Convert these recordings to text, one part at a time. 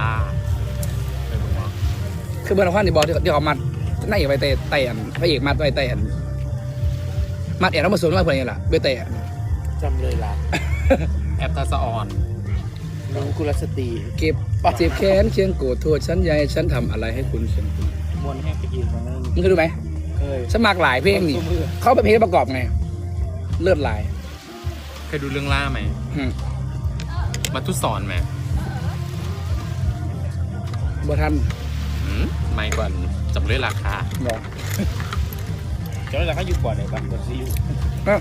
ล่าไปเบิ่งเนาะคือเบอร์ละครนี่บอกที่ที่เขามัดนางเอกไปเตะเตะอันพระเอกมัดไปเตะอันมัดเอกแล้วมาสวมมาเพื่อนนี่แหละไปเตะอันจำเลยล่ะ แอปทัสออนน้องกุลสตรีเก็บเจ็บแค้นเคียงโกรธโทษฉันยายฉันทำอะไรให้คุณฉันคุณมวนแห้งไปอีกมันนั่นมึงเคยดูไหมเคยฉันมากหลายเพลงนี่เขาเป็นเพลงประกอบไงเลือดลาย เคยดูเรื่องล่าไหมอืมมาทุสอนไหม บ่ทันอืมไม่กว่าจำเลยราคาบอกเจ้าแล้วเขาอยู่ก่อนไหนบ้างคนที่อยู่ก็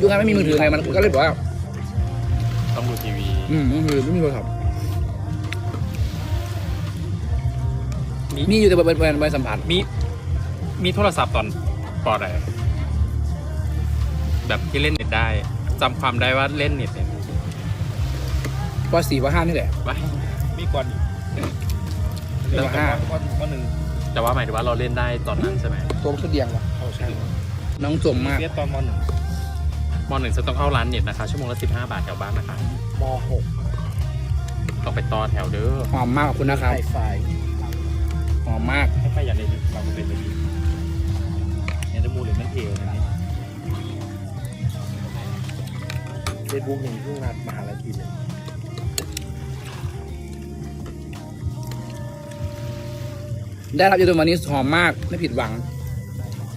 ดูงานไม่มีมือถือไงมันก็เลยบอกว่าต้องดูทีวี อืมมือถือไม่มีโทรศัพท์มีมีอยู่แต่เป็นเป็นเป็นสัมผัสมี มีโทรศัพท์ตอนปอใดแบบที่เล่นเน็ตได้จำความได้ว่าเล่นเน็ตเนี่ยว่าสี่ว่าห้านี่แหละว้ายมีก่อนอีก เดี๋ยวห้าก้อนก้อนหนึ่งแต่ว่าหมายถึงว่าเราเล่นได้ตอนนั้นใช่ไหมตัวมันขึ้นเดียงว่ะเขาใช่น้องจมมากเรียกตอนมหนึ่งมหนึ่งจะต้องเข้าร้านเน็ตนะคะ ชั่วโมงละสิบห้าบาทแถวบ้านนะคะมหกต้องไปต่อแถวเด้อหอมมากขอบคุณนะครับไฮไฟหอมมากให้ใครอยากได้ดิเราเป็นไปดีเนี่ยจะมูหรือมันเทวนะนี่เฟซบุ๊กหนึ่งเพิ่งนัดมหาลัยปีหนึ่ง ได้รับยาดมวันนี้หอมมากไม่ผิดหวัง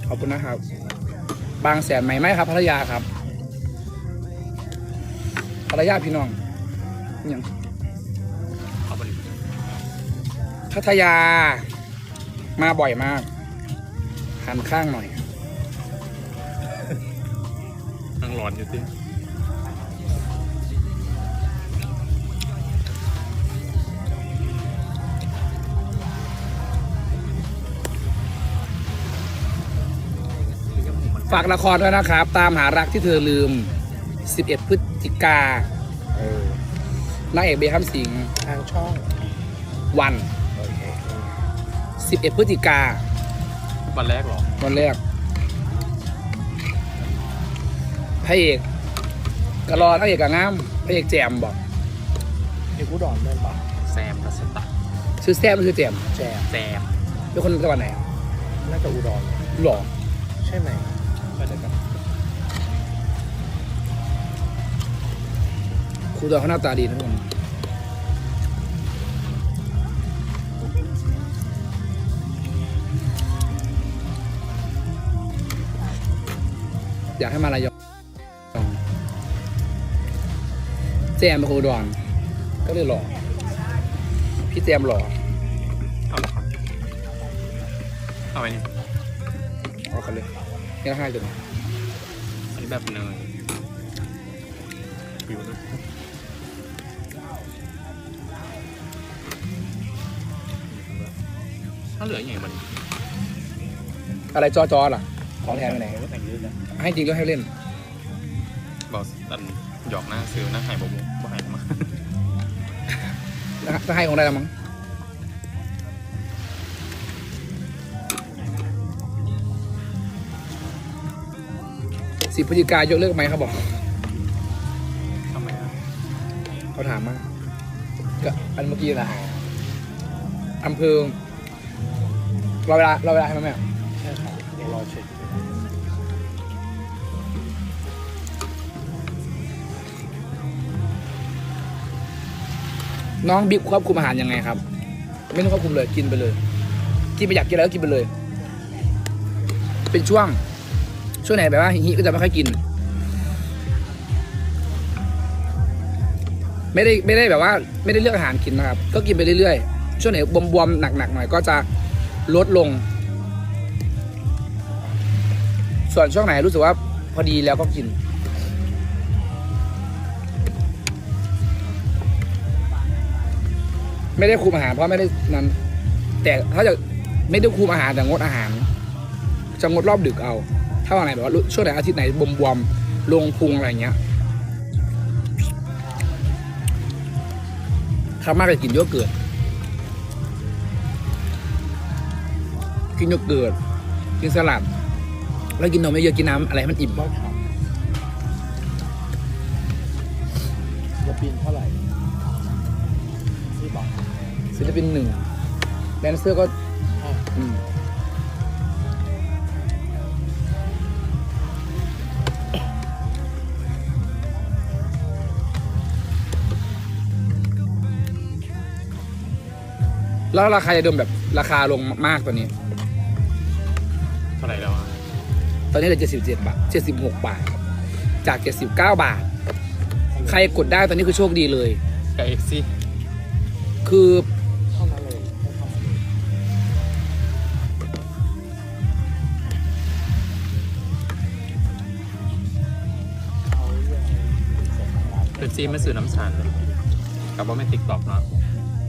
ขอบคุณนะครับ บางแสนไหมไหมครับพัทยาครับพัทยาพี่น้องอย่างพัทยา มาบ่อยมากหันข้างหน่อยนั่งร้อนอยู่สิากละครด้วยนะครับ ตามหารักที่เธอลืม 11 พฤศจิกาเออนางเอกเบคฮัมสิงห์ทางช่องวัน โอเค11 พฤศจิกาวันแรกเหรอ วันแรกพระเอกกระรอนางเอกกับงามพระเอกแจมบอกเอกอุดรแม่นปะแซมรัชตะชื่อแซมหรือชื่อแจมแจมแซมเป็นคนจังหวัดไหนน่าจะอุดรหล่อใช่ไหม ไปเดี๋ยวกันครูตอนเขาหน้าตาดีนะทุกคนอยากให้มาระยองแจมเป็นคนอุดรก็เลยหล่อพี่แจมหล่อเอาเหรอครับเอาไปนี่เอากันเลย แค่ให้จนอันนี้แบบเนยผิวด้วยถ้าเหลืออย่างไรมันอะไรจอจอล่ะ ของแทนไปไหน ก็แต่งเรื่องนะให้จริงก็ให้เล่น บอกอันหยอกหน้าซื้อหน้าหายบบุบ่หายมา ถ้าให้คงได้แล้วมั้ง สิบพฤศจิกายกเลิกไหมเขาบอกทำไมอะเขาถามมาก็อันเมื่อกี้นะอำเภอรอเวลารอเวลาให้ไหมแม่ใช่ค่ะเดี๋ยวรอเช็คน้องบิ๊กควบคุมอาหารยังไงครับ ไม่ต้องควบคุมเลยกินไปเลย กินไปอยากกินอะไรก็กินไปเลย เป็นช่วง ช่วงไหนแบบว่าฮิก็จะไม่ค่อยกิน ไม่ได้ไม่ได้แบบว่า ไม่ได้เลือกอาหารกินนะครับ ก็กินไปเรื่อยๆ ช่วงไหนบวมๆหนักๆหน่อยก็จะลดลง ส่วนช่วงไหนรู้สึกว่าพอดีแล้วก็กินไม่ได้คุมอาหารเพราะไม่ได้นั้น แต่ถ้าจะไม่ได้คุมอาหารแต่งดอาหาร จะงดรอบดึกเอา ถ้าวันไหนแบบว่าช่วงไหนอาทิตย์ไหนบวมๆลงพุงอะไรอย่างเงี้ยถ้ามากจะกินโยเกิร์ตกินโยเกิร์ตกินสลัด แล้วกินนมไม่เยอะกินน้ำอะไรให้มันอิ่มบ้าทำจะปีนเท่าไหร่ซื้อบอกศิลปินหนึ่งแดนเซอร์ก็อะอืม แล้วราคาจะเดิมแบบราคาลงมากตัวนี้ เท่าไหร่แล้วอะตอนนี้เหลือ77บาท76บาท จาก79บาท ใครกดได้ตอนนี้คือโชคดีเลย กับเอ็กซี่คือเท่านั้นเลยให้เข้ามาเลยเอาเรื่องส่งมาร้านเป็นซีไม่ซื้อน้ำชันกับว่าไม่ติ๊กตอกเนาะ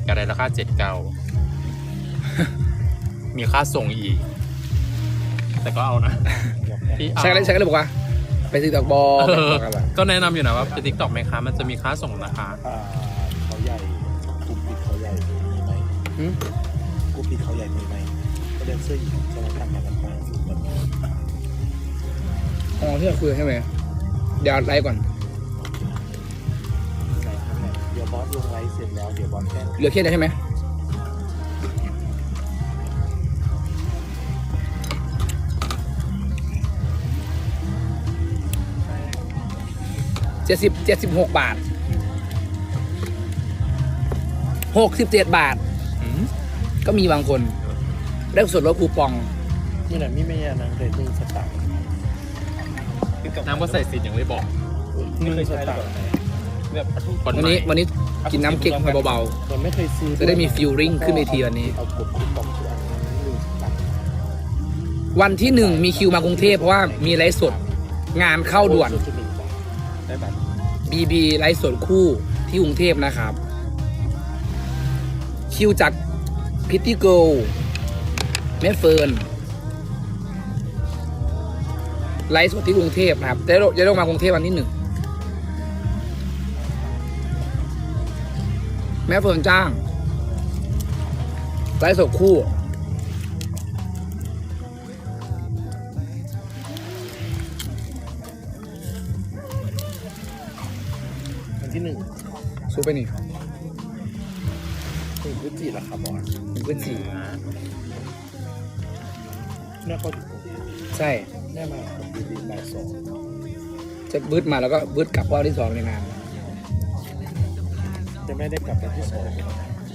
กระไดราคาเจ็ดเก้ามีค่าส่งอีก แต่ก็เอานะที่เอา ใช่ก็เลยใช่ก็เลยบอกว่า ไปซื้อดอกบอลเออไปอะไรก็แนะนำอยู่นะว่าไปติ๊กตอกไหมคะ มันจะมีค่าส่งนะคะ อ่าเขาใหญ่กลุ่มปิดเขาใหญ่มีไหมหืมกลุ่มปิดเขาใหญ่มีไหมก็เดนเซอร์หญิงจะมาทำงานกันมาแบบอ๋อที่เราคุยใช่ไหมเดี๋ยวไลฟ์ก่อนไหน อสลงไลฟ์เสร็จแล้วเดี๋ยวบอสแจ้งเหลือแค่นี้ใช่ไหมเจ็ดสิบเจ็ดสิบหกบาทหกสิบเจ็ดบาทอืมก็มีบางคน ได้ส่วนลดคูปอง นี่แหละมิไม่ยานางเรตติ้งสตาร์น้ำก็ใส่สิทธิ์อย่างเลยบอกนี่เคยใช้หรื อเปล่าแบบคนวันใหม่นี้วันนี้กินน้ำเก๊กมาเบามันไม่เคยซื้อจะได้มี feeling ขึ้นเวทีวันนี้ เอากดคูปองคืออันนั้นหนึ่งสตางค์ๆวันที่หนึ่งมีคิวมากรุงเทพเพราะว่ามีไลฟ์สดงานเข้าด่วนโอ้สุดที่หนึ่งบาทได้บัตร บีบีไลฟ์สดคู่ที่กรุงเทพนะครับ คิวจากพิตตี้เกิลแม่เฟิร์นไลฟ์สดที่กรุงเทพนะครับจะได้จะได้ลงมากรุงเทพวันที่หนึ่ง แม่เฟิร์นจ้างไลฟ์สดคู่ อันที่หนึ่งซูไปนี่หนึ่งพฤศจิกาครับบอสเป็นพื้นสี่แน่เขาใช่แน่มากับบีบีบ่ายสองจะบืดมาแล้วก็บืดกลับว่าที่สองในงาน จะไม่ได้กลับวันที่สอง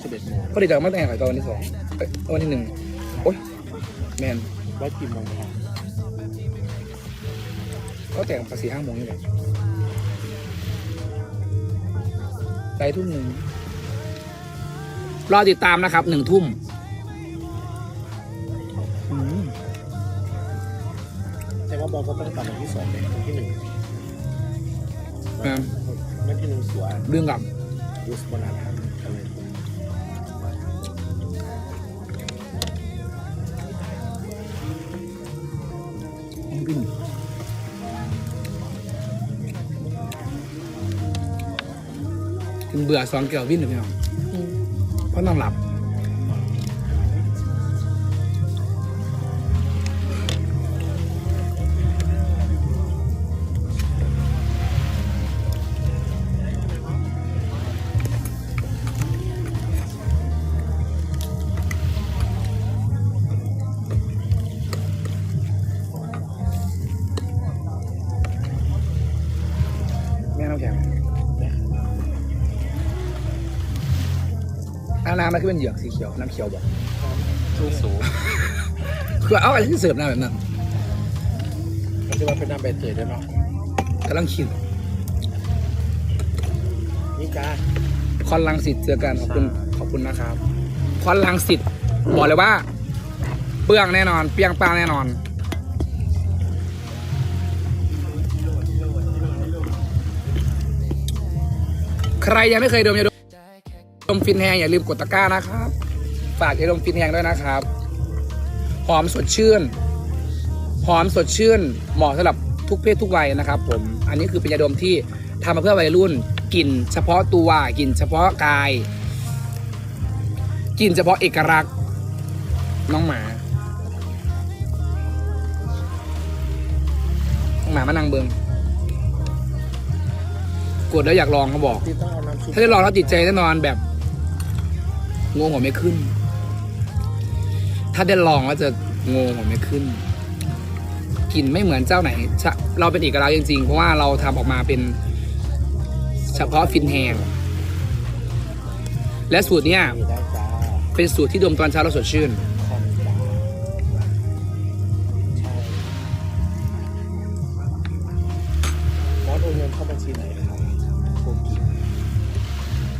สิบเอ็ดโมงก็ดีใจมาแต่งขายตอนวันที่สองเอ้ยวันที่หนึ่งโอ๊ยแมนว่ากี่โมงครับก็แต่งภาษีห้าโมงนี่แหละไปทุ่มหนึ่งรอติดตามนะครับหนึ่งทุ่มอืมแต่ว่าบอลก็ต้องกลับวันที่สองเลยวันที่หนึ่งแมนวันที่หนึ่งสวนเรื่องกับ ยูสบนาทันอะไรน้องวิ่งกินเบื่อสองเกี่ยววิ่งหรือไม่เอาเพราะนอนหลับ น้ำแข็งอาน้ำมันคือเป็นเหยือกสีเขียว น้ำเขียวบอกสูงสูงคือเอาอะไรที่เสิร์ฟน้ำแบบนั้นมันจะว่าเป็นน้ำใบเตยด้วยเนาะกำลังคิดนี่จ้าคอนลังสิตเจอกันขอบคุณขอบคุณนะครับ คอนลังสิตบอกเลยว่า เปลืองแน่นอน เปรียงปังแน่นอน ใครยังไม่เคยดมยาดมดมฟินแฮงอย่าลืมกดตะกร้านะครับ ฝากยาดมฟินแฮงด้วยนะครับ หอมสดชื่น หอมสดชื่น เหมาะสำหรับทุกเพศทุกวัยนะครับ ผม อันนี้คือเป็นยาดมที่ทำมาเพื่อวัยรุ่นกลิ่นเฉพาะตัวกลิ่นเฉพาะกายกลิ่นเฉพาะเอกลักษณ์น้องหมาน้องหมามานั่งเบิง กดแล้วอยากลองเขาบอก ที่ต้องเอาน้ำซุปถ้าได้ลองแล้วติดใจแน่นอนแบบงงหัวไม่ขึ้น ถ้าได้ลองก็จะงงหัวไม่ขึ้นกลิ่นไม่เหมือนเจ้าไหนชะเราเป็นเอกลักษณ์จริงๆ เพราะว่าเราทำออกมาเป็นเฉพาะฟินแฮงและสูตรเนี้ยมีได้จ้า เป็นสูตรที่ดมตอนเช้าแล้วสดชื่น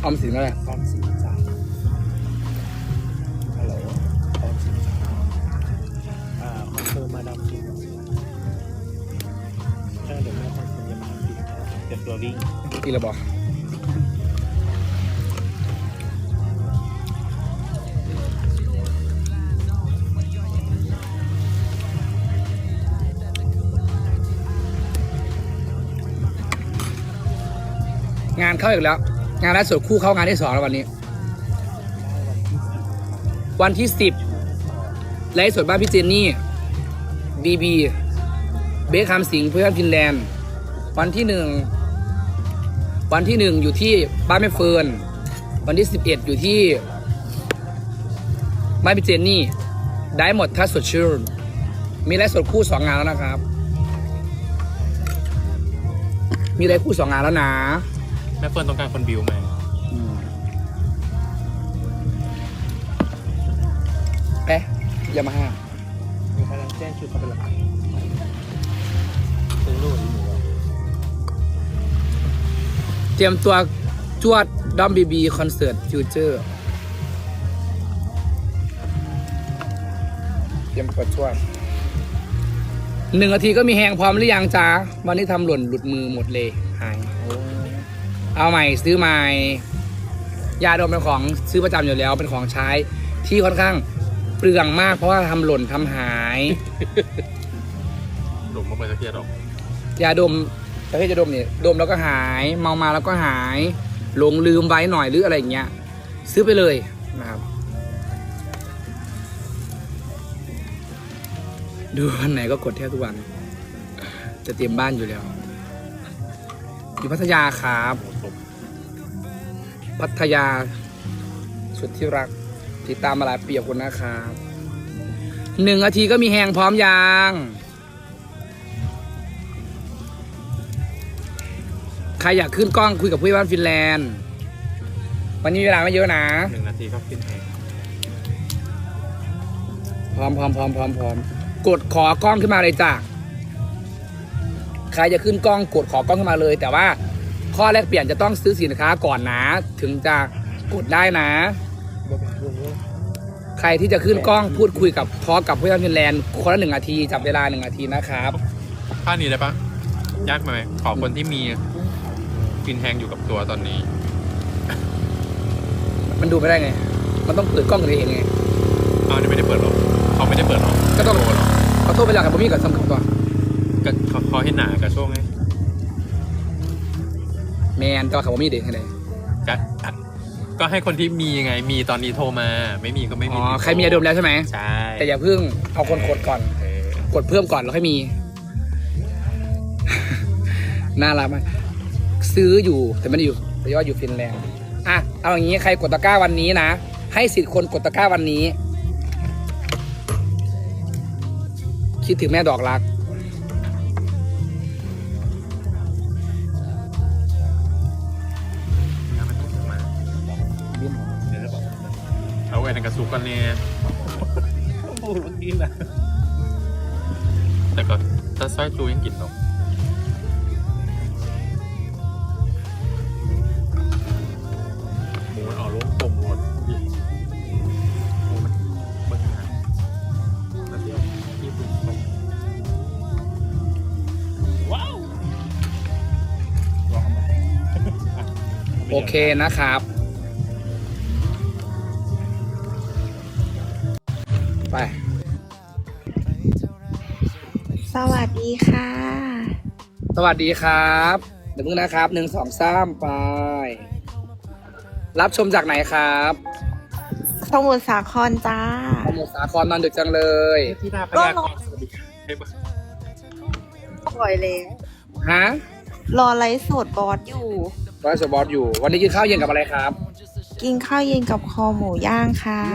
ออมสินก็เลยออมสินจ้าฮัลโหลออมสินจ้าอ่าคอนเฟิร์มมาดามฟินเออเดี๋ยวแม่คอนเฟิร์มจะมาดามฟินเก็บตัววิ่งอีระบอกงานเข้าอีกแล้ว งานลฟ์สดคู่เข้างานที่สองแล้ววันนี้ วันที่สิบไลฟ์สดบ้านพี่เจนนี่บีบีเบคคำสิงเพื่อนฟินแลนด์ วันที่หนึ่งวันที่หนึ่งอยู่ที่บ้านแม่เฟิร์นวันที่สิบเอ็ดอยู่ที่บ้านพี่เจนนี่ ได้หมดถ้าสดชื่นมีไลฟ์สดคู่สองงานแล้วนะครับ มีไลฟ์คู่สองงานแล้วนะ แม่เฟิร์นต้องการคนบิวไหมเอ๊ะยามาฮ่ามีกำลังแจ้งชุดเขาเป็นหลักซื้อลูกหรือหมูเตรียมตัวจวดดอมบีบีคอนเสิร์ตฟิวเจอร์เตรียมตัวจวดหนึ่งนาทีก็มีแหงพร้อมหรือยังจ๊ะวันนี้ทำหล่นหลุดมือหมดเลยหายโอ้ เอาใหม่ซื้อใหม่ยาดมเป็นของซื้อประจำอยู่แล้วเป็นของใช้ที่ค่อนข้างเปลืองมาก เพราะว่าทำหล่นทำหายหลงมาไปสักเทียดอกยาดมประเภทยาดมเนี่ยดมแล้วก็หายเมามาแล้วก็หายหลงลืมไว้หน่อยหรืออะไรอย่างเงี้ย ซื้อไปเลยนะครับดูวันไหนก็กดแทบทุกวัน จะเตรียมบ้านอยู่แล้ว อยู่พัทยาครับ พัทยา สุดที่รัก ติดตามมาหลายปีขอบคุณนะครับหนึ่งนาทีก็มีแหงพร้อมยางใครอยากขึ้นกล้องคุยกับผู้ใหญ่บ้านฟินแลนด์ วันนี้เวลาไม่เยอะนะหนึ่งนาทีก็ขึ้นแพงพร้อมพร้อมพร้อมพร้อมพร้อมกดขอกล้องขึ้นมาเลยจ้ะ ใครจะขึ้นกล้องกดขอกล้องขึ้นมาเลย แต่ว่าข้อแรกเปลี่ยนจะต้องซื้อสินค้าก่อนนะ ถึงจะกดได้นะบ่เป็นทุนเลยใครที่จะขึ้นกล้องพูดคุยกับทอกับผู้ใหญ่บ้านฟินแลนด์คนละหนึ่งนาทีจับเวลาหนึ่งนาทีนะครับ ท่านี้ได้ปะยากไหมขอคนที่มีฟินแฮงอยู่กับตัวตอนนี้ มันดูไม่ได้ไง มันต้องเปิดกล้องกันเองไง เอาเนี่ยไม่ได้เปิดหรอกเขาไม่ได้เปิดหรอกก็ต้องโทรหรอกเขาโทษไปแล้วกับผมมีกับสำคัญตัว ก็เขาเขาให้หนากับช่วงไงแมนแต่ว่าเขาบ่มีเด็กให้เลยก็อะก็ให้คนที่มีไงมีตอนนี้โทรมา ไม่มีก็ไม่มีอ๋อใครมียาดมแล้วใช่ไหม ใช่แต่อย่าเพิ่งเอาคนกดก่อน เออ กดเพิ่มก่อนแล้วค่อยมี น่ารักมากซื้ออยู่แต่ไม่ได้อยู่แต่ว่าอยู่ฟินแลนด์อะเอาอย่างนี้ใครกดตะกร้าวันนี้นะ ให้สิทธิ์คนกดตะกร้าวันนี้ คิดถึงแม่ดอกรัก สุกกันเนี่ยพูดเมื่อกี้นะแต่ก็ถ้าสร้อยจูยังกินหรอกหมูมันออกรสกลมรสหมูมันบางอย่างแล้วเดี๋ยวที่คุณต้มว้าวโอเคนะครับ สวัสดีค่ะ สวัสดีครับเดี๋ยวมึงนะครับหนึ่งสองสามไป รับชมจากไหนครับสมุทรสาครจ้าสมุทรสาครนอนดึกจังเลยที่ดาพยากรณ์สวัสดีครับให้บอกปล่อยเลยฮะรอไลฟ์สดบอสอยู่ร้อยสบอสอยู่ วันนี้กินข้าวเย็นกับอะไรครับ กินข้าวเย็นกับคอหมูย่างค่ะ